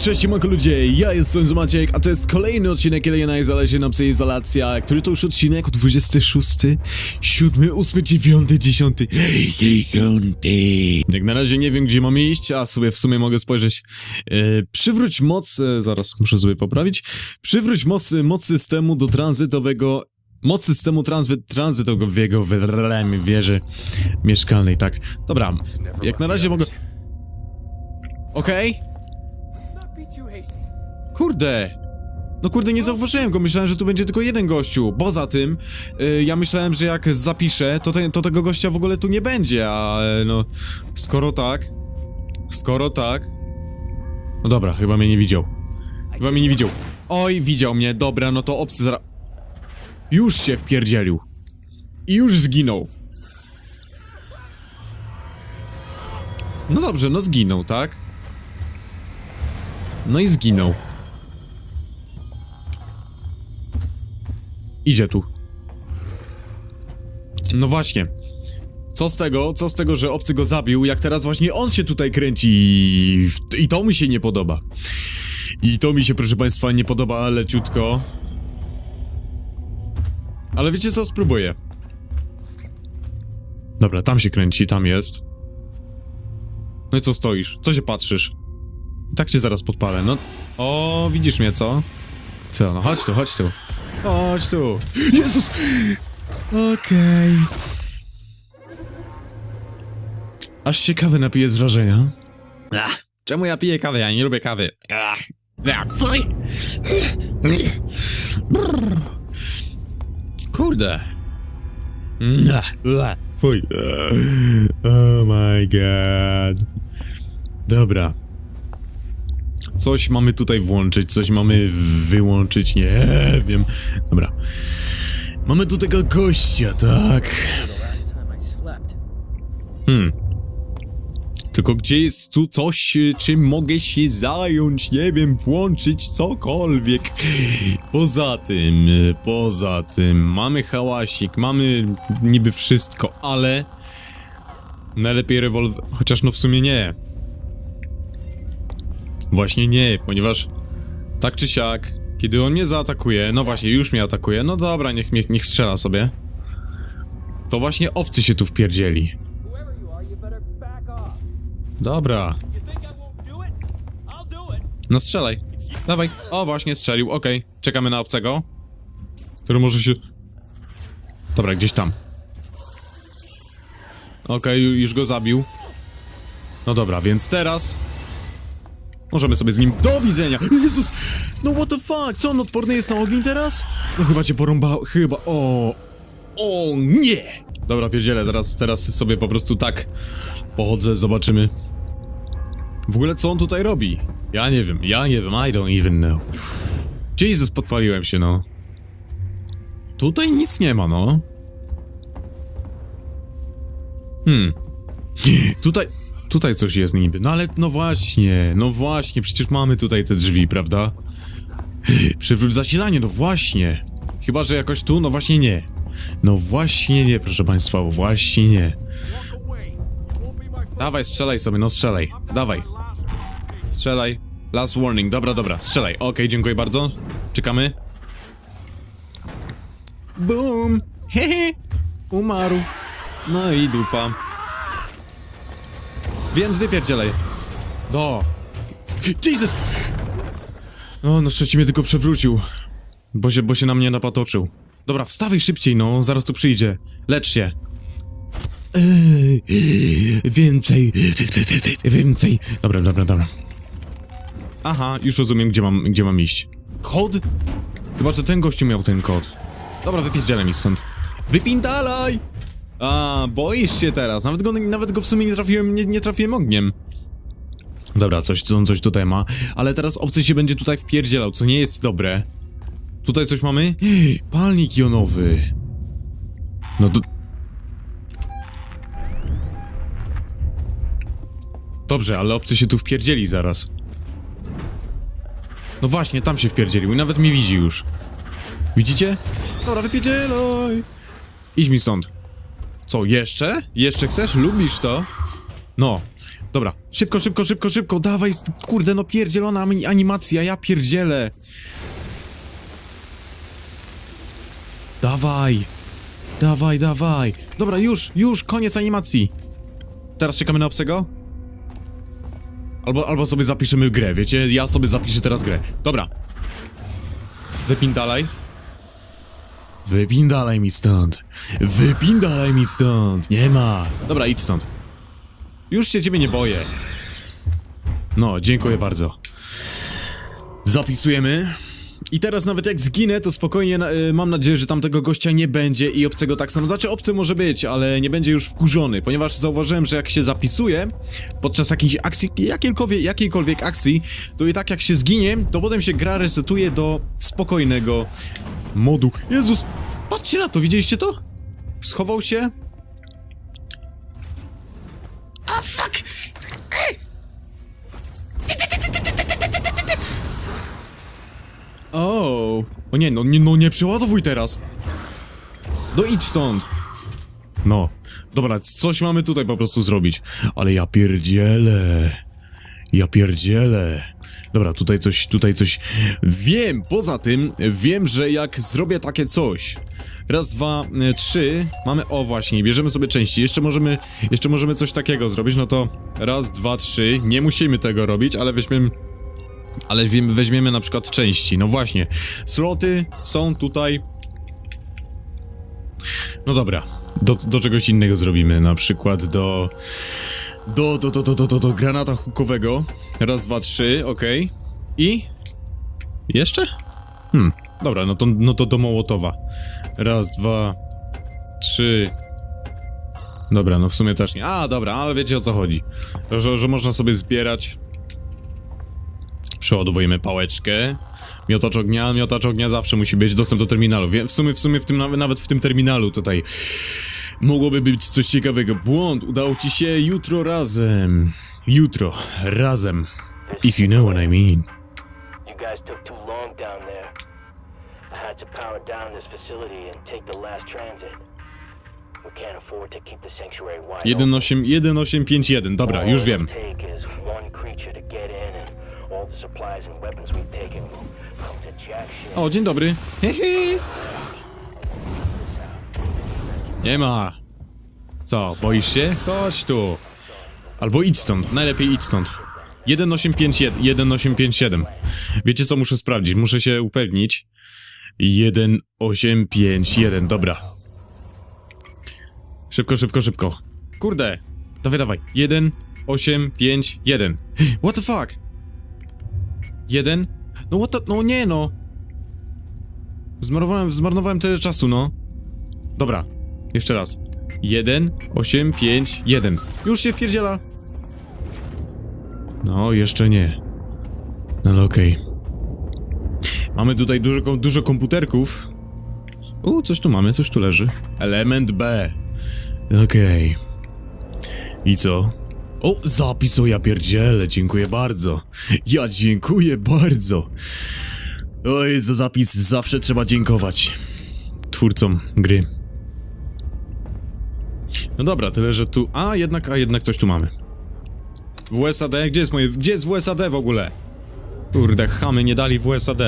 Cześć siemanko ludzie, ja jestem Maciek, a to jest kolejny odcinek Aliena Zależy na Izolacja, który to już odcinek 26, 7, 8, 9, 10. Jak na razie nie wiem gdzie mam iść, a sobie w sumie mogę spojrzeć. E, przywróć moc, e, zaraz muszę sobie poprawić. Przywróć moc, moc systemu do tranzytowego Moc systemu tranzy, tranzytowego w wieży mieszkalnej, tak. Dobra, jak na razie mogę... Okej? Let's Kurde! No kurde, nie zauważyłem go, myślałem, że tu będzie tylko jeden gościu. Poza tym, y, ja myślałem, że jak zapiszę, to, te, to tego gościa w ogóle tu nie będzie, a e, no... Skoro tak... Skoro tak... No dobra, chyba mnie nie widział. Chyba mnie nie widział. Oj, widział mnie, dobra, no to obcy zara... Już się wpierdzielił. I już zginął. No dobrze, no zginął, tak? No i zginął. Idzie tu. No właśnie. Co z tego, co z tego, że obcy go zabił, jak teraz właśnie on się tutaj kręci i, to mi się nie podoba. I to mi się, proszę państwa, nie podoba leciutko. Ale wiecie co, spróbuję. Dobra, tam się kręci, tam jest. No i co stoisz? Co się patrzysz? Tak cię zaraz podpalę, no. O, widzisz mnie, co? Co, no chodź tu, chodź tu. Chodź tu. Jezus! Okej. Aż się kawy napiję z wrażenia. Ach, czemu ja piję kawę? Ja nie lubię kawy. Ach, ach, fuj. Brrr. Kurde. Ach, ach, Fuj. Oh my god. Dobra. Coś mamy tutaj włączyć, coś mamy wyłączyć, nie wiem. Dobra. Mamy tu tego gościa, tak? Hmm. Tylko gdzie jest tu coś, czym mogę się zająć? Nie wiem, włączyć cokolwiek. Poza tym, poza tym, mamy hałasik, mamy niby wszystko, ale... Najlepiej rewolwer... Chociaż no w sumie nie. Właśnie nie, ponieważ... Tak czy siak, kiedy on mnie zaatakuje, no właśnie, już mnie atakuje, no dobra, niech, niech, niech strzela sobie. To właśnie obcy się tu wpierdzieli. Dobra, no strzelaj. Dawaj. O, właśnie strzelił, okej. Czekamy na obcego. Który może się... Dobra, gdzieś tam. Okej, ju- już go zabił. No dobra, więc teraz... Możemy sobie z nim... Do widzenia! Jezus! No what the fuck? Co, on odporny jest na ogień teraz? No chyba cię porąbał... Chyba... O... O nie! Dobra, pierdzielę, teraz, teraz sobie po prostu tak pochodzę, zobaczymy. W ogóle co on tutaj robi? Ja nie wiem, ja nie wiem, I don't even know. Jesus, podpaliłem się, no. Tutaj nic nie ma, no. Hmm. Tutaj, tutaj coś jest niby, no ale no właśnie, no właśnie, przecież mamy tutaj te drzwi, prawda? Przywróć zasilanie, no właśnie. Chyba, że jakoś tu, no właśnie nie. No właśnie nie, proszę państwa, właśnie nie. Dawaj, strzelaj sobie, no strzelaj. Dawaj. Strzelaj. Last warning, dobra, dobra, strzelaj. Okej, dziękuję bardzo. Czekamy. Boom! Hehe! Umarł. No i dupa. Więc wypierdzielaj. Do. Jesus! O, no szczęście mnie tylko przewrócił. Bo się, bo się na mnie napatoczył. Dobra, wstawaj szybciej, no, zaraz tu przyjdzie. Lecz się. Ej, więcej, więcej. Dobra, dobra, dobra. Aha, już rozumiem, gdzie mam, gdzie mam iść. Kod? Chyba, że ten gościu miał ten kod. Dobra, wypierdzielę mi stąd. Wypindalaj! A, boisz się teraz. Nawet go, nawet go w sumie nie trafiłem, nie, nie trafiłem ogniem. Dobra, coś, coś tutaj ma. Ale teraz obcy się będzie tutaj wpierdzielał, co nie jest dobre. Tutaj coś mamy? Palnik jonowy. No to... Dobrze, ale obcy się tu wpierdzieli zaraz. No właśnie, tam się wpierdzielił i nawet mnie widzi już. Widzicie? Dobra, wypierdzielaj! Idź mi stąd. Co, jeszcze? Jeszcze chcesz? Lubisz to? No. Dobra, szybko, szybko, szybko, szybko, dawaj, kurde, no pierdzielona ani- animacja, ja pierdzielę. Dawaj, dawaj, dawaj. Dobra, już, już, koniec animacji. Teraz czekamy na obcego? Albo, albo sobie zapiszemy grę, wiecie? Ja sobie zapiszę teraz grę. Dobra. Wypin dalej. Wypin dalej mi stąd. Wypin dalej mi stąd. Nie ma. Dobra, idź stąd. Już się ciebie nie boję. No, dziękuję bardzo. Zapisujemy. I teraz nawet jak zginę, to spokojnie y, mam nadzieję, że tamtego gościa nie będzie i obcego tak samo. Znaczy obcy może być, ale nie będzie już wkurzony, ponieważ zauważyłem, że jak się zapisuje podczas jakiejś akcji, jakiejkolwiek, jakiejkolwiek akcji, to i tak jak się zginie, to potem się gra resetuje do spokojnego modu. Jezus! Patrzcie na to, widzieliście to? Schował się. A fuck! O, o nie, no nie, no nie przeładowuj teraz. No idź stąd. No, dobra, coś mamy tutaj po prostu zrobić. Ale ja pierdzielę. Ja pierdzielę. Dobra, tutaj coś, tutaj coś. Wiem, poza tym, wiem, że jak zrobię takie coś. Raz, dwa, trzy. Mamy, o właśnie, bierzemy sobie części. Jeszcze możemy, jeszcze możemy coś takiego zrobić, no to raz, dwa, trzy. Nie musimy tego robić, ale weźmiemy ale weźmiemy, weźmiemy na przykład części. No właśnie, sloty są tutaj. No dobra, do, do czegoś innego zrobimy, na przykład do... Do, do, do, do, do, do, do granata hukowego. Raz, dwa, trzy, okej. I... Jeszcze? Hmm, dobra, no to, no to do Mołotowa. Raz, dwa, trzy... Dobra, no w sumie też nie. A, dobra, ale wiecie o co chodzi. Że, że można sobie zbierać Przeładowujemy pałeczkę. Miotacz ognia, miotacz ognia zawsze musi być dostęp do terminalu. W sumie, w sumie w tym, nawet- w tym terminalu tutaj mogłoby być coś ciekawego. Błąd, udało ci się jutro razem. Jutro, razem. If you know what I mean. You guys took too long down there. I had to power down this facility and take the last transit. We can't afford to keep the sanctuary wide open. 18, 1851, dobra, już wiem. O, dzień dobry. Hehe. Nie ma. Co, boisz się? Chodź tu. Albo idź stąd, najlepiej idź stąd. 1851, 1857. Wiecie co muszę sprawdzić? Muszę się upewnić. 1851, dobra. Szybko, szybko, szybko. Kurde. Dawaj, dawaj. 1851. What the fuck? Jeden? No what the... No nie no. Zmarnowałem, zmarnowałem tyle czasu, no. Dobra, jeszcze raz. 1, 8, 5, 1. Już się wpierdziela. No, jeszcze nie. No ale okej. Mamy tutaj dużo, dużo komputerków. U, coś tu mamy, coś tu leży. Element B. Okej. I co? O, zapis, o ja pierdzielę, dziękuję bardzo. Ja dziękuję bardzo. Oj, za zapis zawsze trzeba dziękować twórcom gry. No dobra, tyle, że tu... A, jednak, a jednak coś tu mamy. WSAD? Gdzie jest moje... Gdzie jest WSAD w ogóle? Kurde, chamy nie dali WSAD.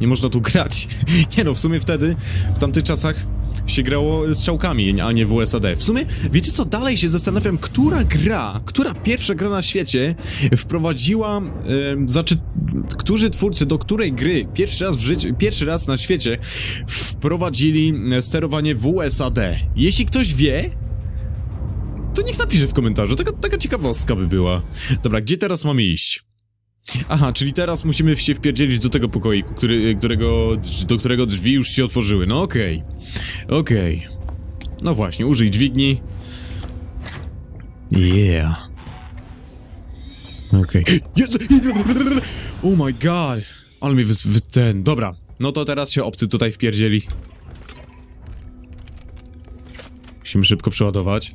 Nie można tu grać. nie no, w sumie wtedy, w tamtych czasach się grało strzałkami, a nie WSAD. W sumie, wiecie co, dalej się zastanawiam, która gra, która pierwsza gra na świecie wprowadziła, e, znaczy, którzy twórcy do której gry pierwszy raz w życiu, pierwszy raz na świecie wprowadzili e, sterowanie WSAD. Jeśli ktoś wie, to niech napisze w komentarzu, taka, taka ciekawostka by była. Dobra, gdzie teraz mamy iść? Aha, czyli teraz musimy się wpierdzielić do tego pokoiku, który, którego, do którego drzwi już się otworzyły. No okej. Okej. No właśnie, użyj dźwigni. Yeah. Okej. Jezu! Oh my god! Ale mi ten... Dobra. No to teraz się obcy tutaj wpierdzieli. Musimy szybko przeładować.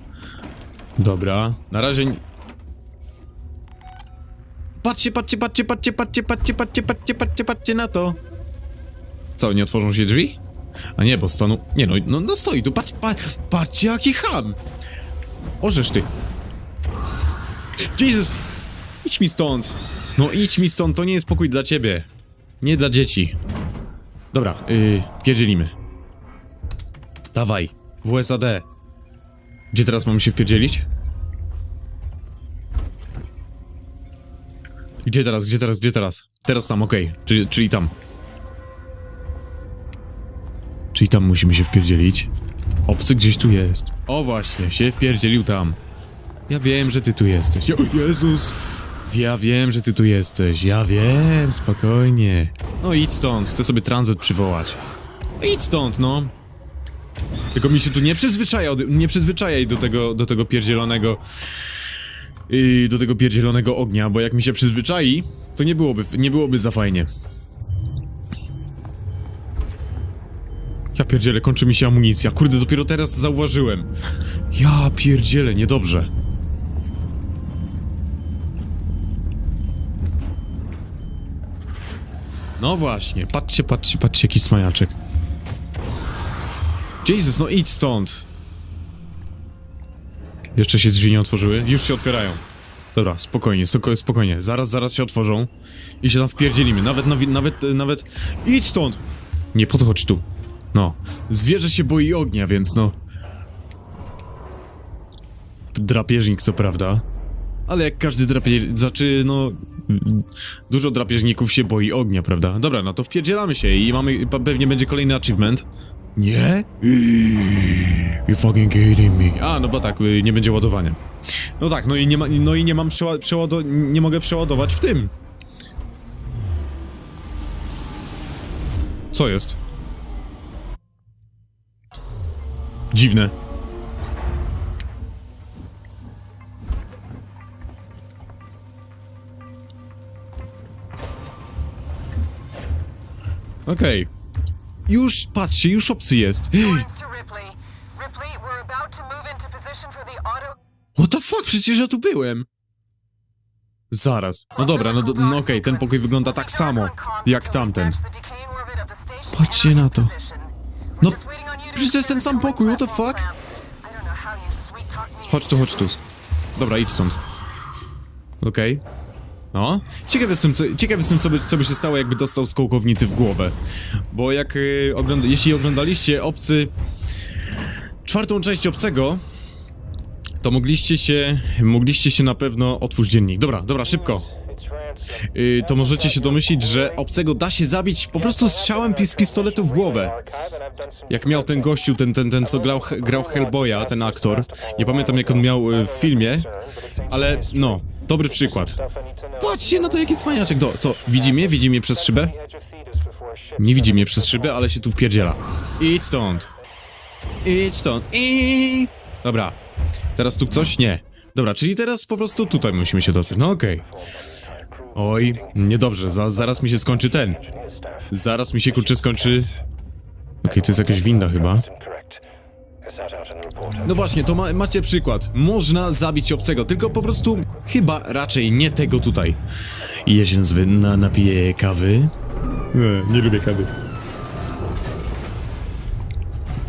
Dobra. Na razie... Patrzcie, patrzcie, patrzcie, patrzcie, patrzcie, patrzcie, patrzcie, patrzcie, patrzcie, patrzcie na to. Co, nie otworzą się drzwi? A nie, bo stanu... Nie no, no, no stoi tu, patrz, patrz, patrzcie jaki ham! Orzesz ty. Jesus! Idź mi stąd! No idź mi stąd, to nie jest pokój dla ciebie. Nie dla dzieci. Dobra, yy, pierdzielimy. Dawaj, WSAD. Gdzie teraz mamy się wpierdzielić? Gdzie teraz, gdzie teraz, gdzie teraz? Teraz tam, okej, czyli, czyli tam. Czyli tam musimy się wpierdzielić. Obcy gdzieś tu jest. O właśnie, się wpierdzielił tam. Ja wiem, że ty tu jesteś. O, Jezus! Ja wiem, że ty tu jesteś. Ja wiem, spokojnie. No idź stąd, chcę sobie tranzyt przywołać. Idź stąd, no. Tylko mi się tu nie przyzwyczaja, nie przyzwyczajaj do tego, do tego pierdzielonego... Yy, do tego pierdzielonego ognia, bo jak mi się przyzwyczai, to nie byłoby, nie byłoby za fajnie. Ja pierdzielę, kończy mi się amunicja. Kurde, dopiero teraz zauważyłem. Ja pierdzielę, niedobrze. No właśnie, patrzcie, patrzcie, patrzcie, jaki cwaniaczek. Jesus, no idź stąd. Jeszcze się drzwi nie otworzyły? Już się otwierają. Dobra, spokojnie, spoko- spokojnie. Zaraz, zaraz się otworzą i się tam wpierdzielimy. Nawet, nawet, nawet, nawet... Idź stąd! Nie podchodź tu. No. Zwierzę się boi ognia, więc no... Drapieżnik, co prawda. Ale jak każdy drapieżnik... Znaczy, no... Dużo drapieżników się boi ognia, prawda? Dobra, no to wpierdzielamy się i mamy... pe- Pewnie będzie kolejny achievement. Nie? You fucking kidding me. A, no bo tak, y, nie będzie ładowania. No tak, no i nie ma, no i nie mam przeła, nie mogę przeładować w tym. Co jest? Dziwne. Okej. Już, patrzcie, już obcy jest. What the fuck, przecież ja tu byłem. Zaraz. No dobra, no, do- no okej, ten pokój wygląda tak samo, jak tamten. Patrzcie na to. No, przecież to jest ten sam pokój, what the fuck? Chodź tu, chodź tu. Dobra, idź stąd. Okej. No. Ciekaw jestem, co, ciekaw jestem co, by, co by się stało, jakby dostał z kołkownicy w głowę. Bo jak y, ogląda, jeśli oglądaliście Obcy... Czwartą część Obcego, to mogliście się, mogliście się na pewno... Otwórz dziennik. Dobra, dobra, szybko. Yy, to możecie się domyślić, że obcego da się zabić po prostu strzałem z pistoletu w głowę. Jak miał ten gościu, ten, ten, ten co grał, grał Hellboya, ten aktor. Nie pamiętam jak on miał y, w filmie, ale no, dobry przykład. Patrzcie na to, jaki cwaniaczek. Do, co, widzi mnie? Widzi mnie przez szybę? Nie widzi mnie przez szybę, ale się tu wpierdziela. Idź stąd. Idź stąd. I. Dobra. Teraz tu coś? Nie. Dobra, czyli teraz po prostu tutaj musimy się dostać. No okej. Oj, niedobrze, za, zaraz mi się skończy ten. Zaraz mi się kurczę skończy. Okej, to jest jakaś winda chyba. No właśnie, to ma, macie przykład. Można zabić obcego, tylko po prostu chyba raczej nie tego tutaj. I ja się zwy na napiję kawy. Nie, nie lubię kawy.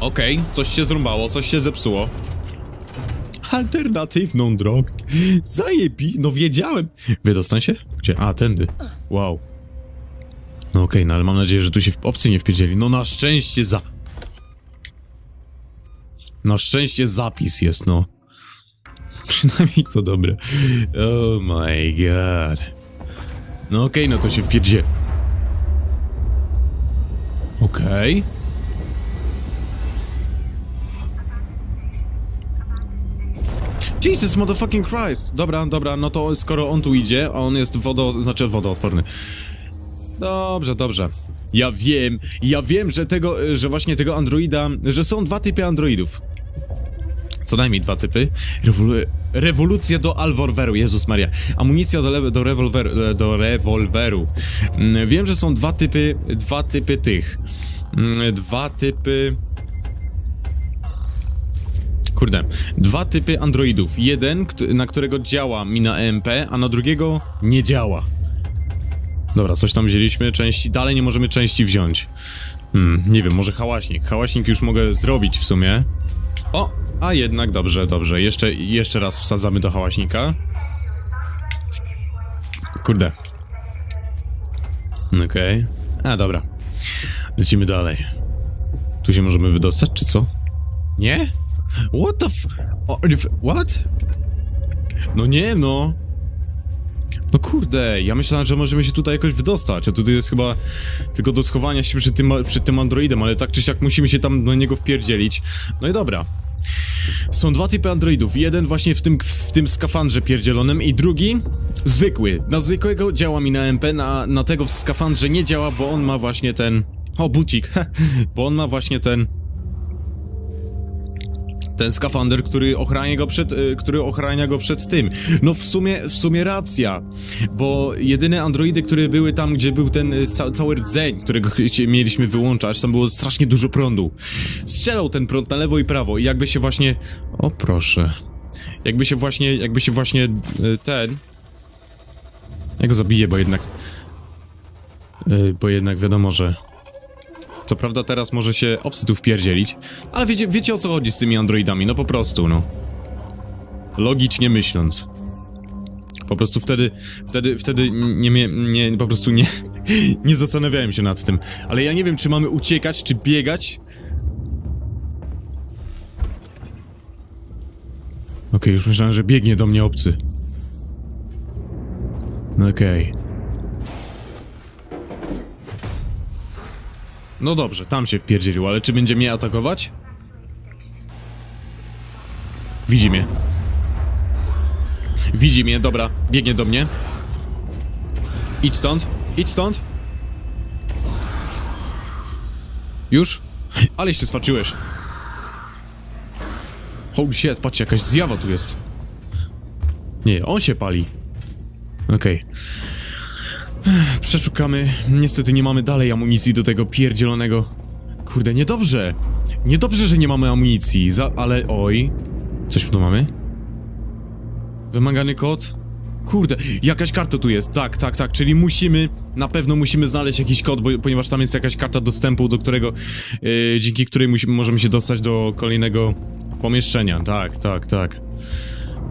Okej, coś się zrąbało, coś się zepsuło. Alternatywną drogę. Zajebi, no wiedziałem. Wydostań się? Gdzie? A, tędy. Wow. No okej, no ale mam nadzieję, że tu się w obcy nie wpierdzieli. No na szczęście za... Na szczęście zapis jest, no. Przynajmniej to dobre. Oh my god. No okej, no to się wpierdzie... Okej. Jesus motherfucking Christ! Dobra, dobra, no to skoro on tu idzie, on jest wodo... znaczy wodoodporny. Dobrze, dobrze. Ja wiem, ja wiem, że tego, że właśnie tego androida, że są dwa typy androidów. Co najmniej dwa typy. Rewolu rewolucja do Alvorweru, Jezus Maria. Amunicja do, do, do rewolweru. Mm, Wiem, że są dwa typy, dwa typy tych. Mm, Dwa typy... Kurde, dwa typy androidów. Jeden, na którego działa mina EMP, a na drugiego nie działa. Dobra, coś tam wzięliśmy, części, dalej nie możemy części wziąć. Hmm, nie wiem, może hałaśnik. Hałaśnik już mogę zrobić w sumie. O, a jednak dobrze, dobrze. Jeszcze, jeszcze raz wsadzamy do hałaśnika. Kurde. Okej. A, dobra. Lecimy dalej. Tu się możemy wydostać, czy co? Nie? What the f... What? No nie, no. No kurde, ja myślałem, że możemy się tutaj jakoś wydostać, a tutaj jest chyba tylko do schowania się przed tym, przed tym androidem, ale tak czy siak musimy się tam na niego wpierdzielić. No i dobra. Są dwa typy androidów. Jeden właśnie w tym, w tym skafandrze pierdzielonym i drugi zwykły. Na zwykłego działa mi na MP, na, na tego w skafandrze nie działa, bo on ma właśnie ten... O, bucik. bo on ma właśnie ten... Ten skafander, który ochrania go przed, y, który ochrania go przed tym. No w sumie, w sumie racja, bo jedyne androidy, które były tam, gdzie był ten y, ca cały rdzeń, którego mieliśmy wyłączać, tam było strasznie dużo prądu. Strzelał ten prąd na lewo i prawo i jakby się właśnie... O proszę. Jakby się właśnie, jakby się właśnie y, ten... Ja go zabiję, bo jednak... Bo jednak wiadomo, że... Co prawda teraz może się obcy tu wpierdzielić, ale wiecie, wiecie o co chodzi z tymi androidami, no po prostu, no. Logicznie myśląc. Po prostu wtedy, wtedy, wtedy nie, nie, nie po prostu nie, nie zastanawiałem się nad tym. Ale ja nie wiem, czy mamy uciekać, czy biegać. Okej, już myślałem, że biegnie do mnie obcy. Okej. No dobrze, tam się wpierdzielił, ale czy będzie mnie atakować? Widzi mnie. Widzi mnie, dobra, biegnie do mnie. Idź stąd, idź stąd. Już? Ale się swaczyłeś. Holy shit, patrzcie, jakaś zjawa tu jest. Nie, on się pali. Okej. Przeszukamy. Niestety nie mamy dalej amunicji do tego pierdzielonego. Kurde, niedobrze. Niedobrze, że nie mamy amunicji, za... ale oj. Coś tu mamy? Wymagany kod? Kurde, jakaś karta tu jest, tak, tak, tak, czyli musimy, na pewno musimy znaleźć jakiś kod, bo, ponieważ tam jest jakaś karta dostępu, do którego, yy, dzięki której musimy, możemy się dostać do kolejnego pomieszczenia, tak, tak, tak.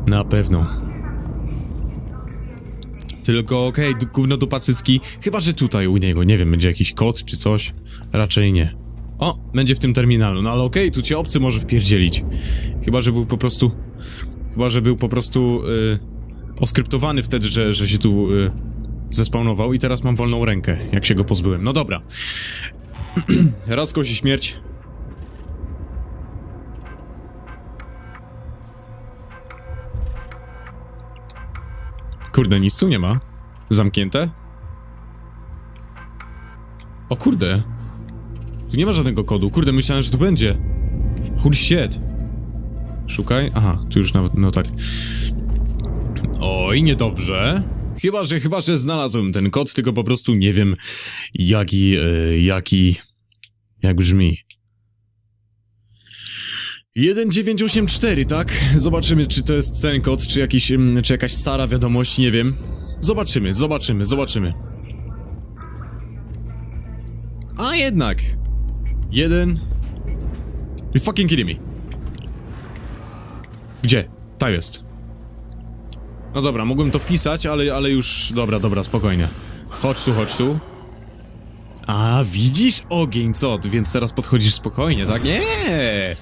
Na pewno. Tylko okej, okay, gówno do pacycki. Chyba, że tutaj u niego, nie wiem, będzie jakiś kod czy coś. Raczej nie. O, będzie w tym terminalu, no ale okej, tu cię obcy może wpierdzielić. Chyba, że był po prostu... Chyba, że był po prostu y, oskryptowany wtedy, że, że się tu y, zespawnował i teraz mam wolną rękę, jak się go pozbyłem. No dobra. Raz kosi śmierć. Kurde, nic tu nie ma. Zamknięte? O kurde. Tu nie ma żadnego kodu. Kurde, myślałem, że tu będzie. Holy shit. Szukaj. Aha, tu już nawet, no tak. Oj, niedobrze. Chyba, że, chyba, że znalazłem ten kod, tylko po prostu nie wiem, jaki, e, jaki, jak brzmi. 1984, tak? Zobaczymy, czy to jest ten kod, czy jakiś, mm, czy jakaś stara wiadomość, nie wiem. Zobaczymy, zobaczymy, zobaczymy. A jednak! Jeden... You fucking kidding me. Gdzie? Ta jest. No dobra, mogłem to wpisać, ale, ale już... Dobra, dobra, spokojnie. Chodź tu, chodź tu. A, widzisz ogień, co? Więc teraz podchodzisz spokojnie, tak? Nie!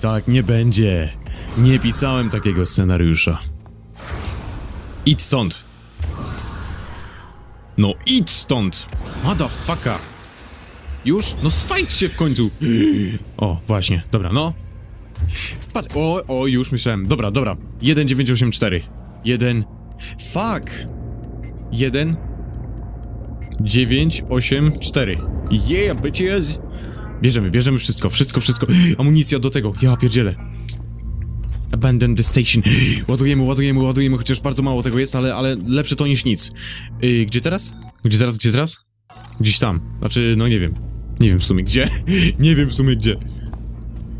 Tak nie będzie. Nie pisałem takiego scenariusza. Idź stąd. No idź stąd! Motherfucker! Już? No swajdź się w końcu! O, właśnie, dobra, no. Patrz, o, o, już myślałem. Dobra, dobra. 1984. 1. Fuck! 1. 9, 8, 4. Yeah, bitches! Bierzemy, bierzemy wszystko, wszystko, wszystko. Amunicja do tego, ja pierdzielę. Abandon the station. Ładujemy, ładujemy, ładujemy, chociaż bardzo mało tego jest, ale, ale lepsze to niż nic. Yy, gdzie teraz? Gdzie teraz, gdzie teraz? Gdzieś tam. Znaczy, no nie wiem. Nie wiem w sumie gdzie. nie wiem w sumie gdzie.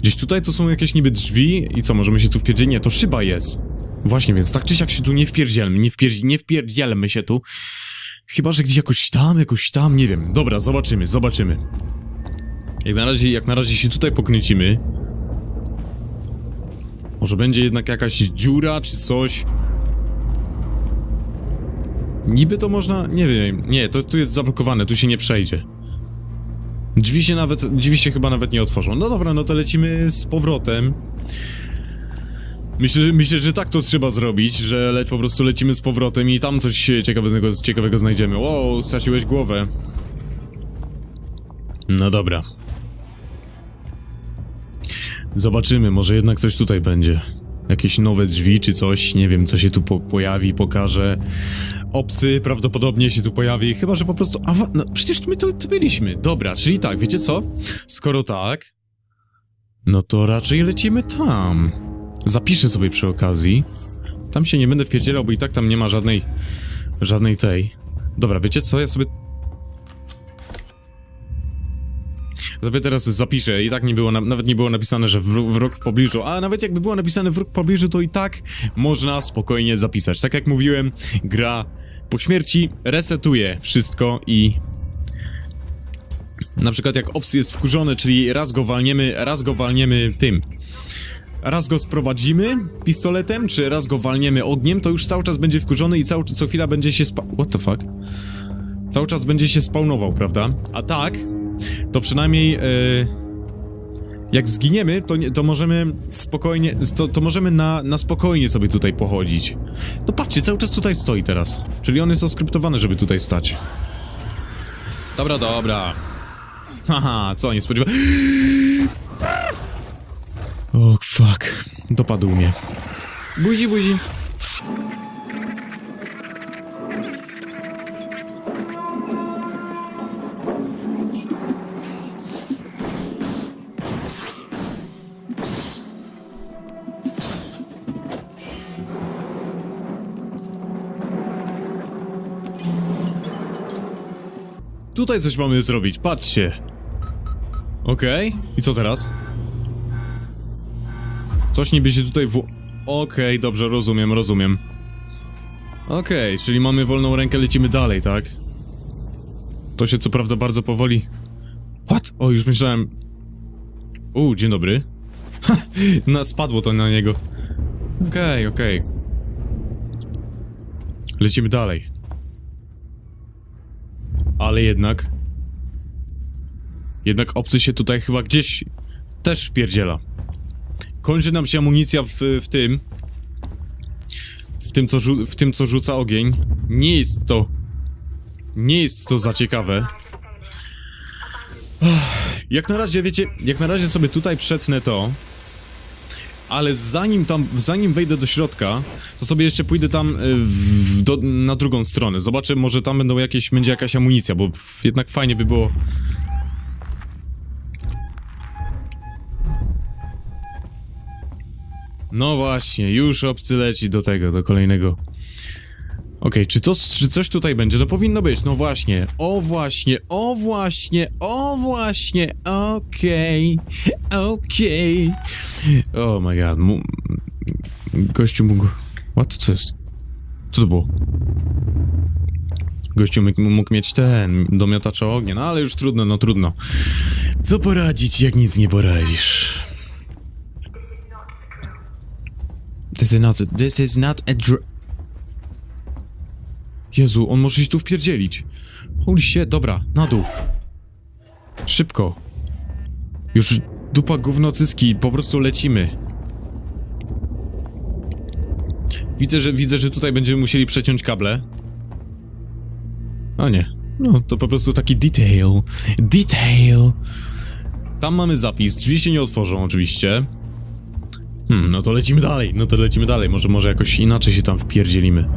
Gdzieś tutaj to są jakieś niby drzwi i co, możemy się tu wpierdzieć? Nie, to szyba jest. Właśnie, więc tak czy siak się tu nie wpierdzielmy, nie, wpierdzi, nie wpierdzielmy się tu. Chyba, że gdzieś jakoś tam, jakoś tam, nie wiem. Dobra, zobaczymy, zobaczymy. Jak na razie, jak na razie się tutaj poknycimy. Może będzie jednak jakaś dziura czy coś. Niby to można... Nie wiem, nie, to tu jest zablokowane, tu się nie przejdzie. Drzwi się nawet... Drzwi się chyba nawet nie otworzą. No dobra, no to lecimy z powrotem. Myślę, myślę, że tak to trzeba zrobić, że le, po prostu lecimy z powrotem i tam coś ciekawego, ciekawego znajdziemy. Wow, straciłeś głowę. No dobra. Zobaczymy, może jednak coś tutaj będzie. Jakieś nowe drzwi czy coś, nie wiem co się tu po pojawi, pokaże. Opsy prawdopodobnie się tu pojawi, chyba że po prostu... A, no przecież my tu, tu byliśmy. Dobra, czyli tak, wiecie co? Skoro tak, no to raczej lecimy tam. Zapiszę sobie przy okazji. Tam się nie będę wpierdzielał, bo i tak tam nie ma żadnej... Żadnej tej. Dobra, wiecie co? Ja sobie... Sobie teraz zapiszę i tak nie było, na, nawet nie było napisane, że wró- wróg w pobliżu, a nawet jakby było napisane wróg w pobliżu, to i tak można spokojnie zapisać. Tak jak mówiłem, gra po śmierci resetuje wszystko i na przykład jak ops jest wkurzony, czyli raz go walniemy, raz go walniemy tym. Raz go sprowadzimy pistoletem, czy raz go walniemy ogniem, to już cały czas będzie wkurzony i cały, co chwila będzie się spa... What the fuck? Cały czas będzie się spawnował, prawda? A tak, to przynajmniej e, jak zginiemy, to, nie, to możemy spokojnie, to, to możemy na, na spokojnie sobie tutaj pochodzić. No patrzcie, cały czas tutaj stoi teraz. Czyli on jest oskryptowany, żeby tutaj stać. Dobra, dobra. Haha, co, nie spodziewa... Fuck. Dopadł mnie. Buzi, buzi. Tutaj coś mamy zrobić, patrzcie. Okej, i co teraz? Coś niby się tutaj w... Okej, dobrze, rozumiem, rozumiem. Okej, czyli mamy wolną rękę, lecimy dalej, tak? To się co prawda bardzo powoli... What? O, już myślałem... U, dzień dobry. Na, spadło to na niego. Okej, okej. Lecimy dalej. Ale jednak... Jednak obcy się tutaj chyba gdzieś też wpierdziela. Kończy nam się amunicja w, w tym. W tym, co w tym, co rzuca ogień. Nie jest to. Nie jest to za ciekawe. Jak na razie, wiecie, jak na razie sobie tutaj przetnę to. Ale zanim tam, zanim wejdę do środka, to sobie jeszcze pójdę tam y, w, do, na drugą stronę. Zobaczę, może tam będą jakieś, będzie jakaś amunicja, bo jednak fajnie by było No właśnie, już obcy leci do tego, do kolejnego. Okej, czy, to, czy coś tutaj będzie? No powinno być, no właśnie. O właśnie, o właśnie, o właśnie, okej, okej. Oh my god, mu... Gościu mógł... What? Co jest? Co to było? Gościu mógł, mieć ten, domiatacza ognia, no ale już trudno, no trudno. Co poradzić, jak nic nie poradzisz? This is not, this is not a dr... Jezu, on może się tu wpierdzielić. Holy shit, dobra, na dół. Szybko. Już dupa gówno cyski, po prostu lecimy. Widzę, że widzę, że tutaj będziemy musieli przeciąć kable. A nie. No, to po prostu taki detail. Detail. Tam mamy zapis, drzwi się nie otworzą oczywiście. Hmm, no to lecimy dalej, no to lecimy dalej, może, może jakoś inaczej się tam wpierdzielimy.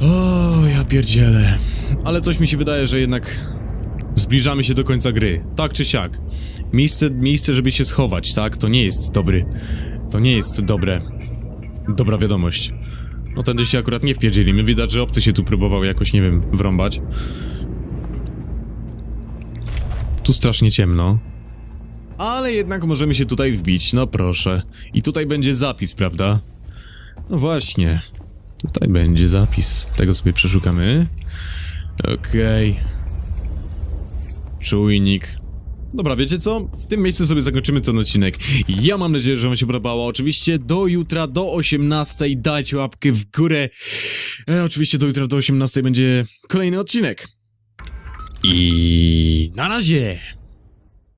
O, ja pierdzielę. Ale coś mi się wydaje, że jednak zbliżamy się do końca gry, tak czy siak. Miejsce, miejsce, żeby się schować, tak? To nie jest dobry. To nie jest dobre. Dobra wiadomość. No tędy się akurat nie wpierdzielimy, widać, że obcy się tu próbował jakoś, nie wiem, wrąbać. Tu strasznie ciemno. Ale jednak możemy się tutaj wbić, no proszę. I tutaj będzie zapis, prawda? No właśnie. Tutaj będzie zapis. Tego sobie przeszukamy. Okej. Czujnik. Dobra, wiecie co? W tym miejscu sobie zakończymy ten odcinek. Ja mam nadzieję, że wam się podobało. Oczywiście do jutra, do 18. Dajcie łapkę w górę. E, oczywiście do jutra do 18 będzie kolejny odcinek. I na razie!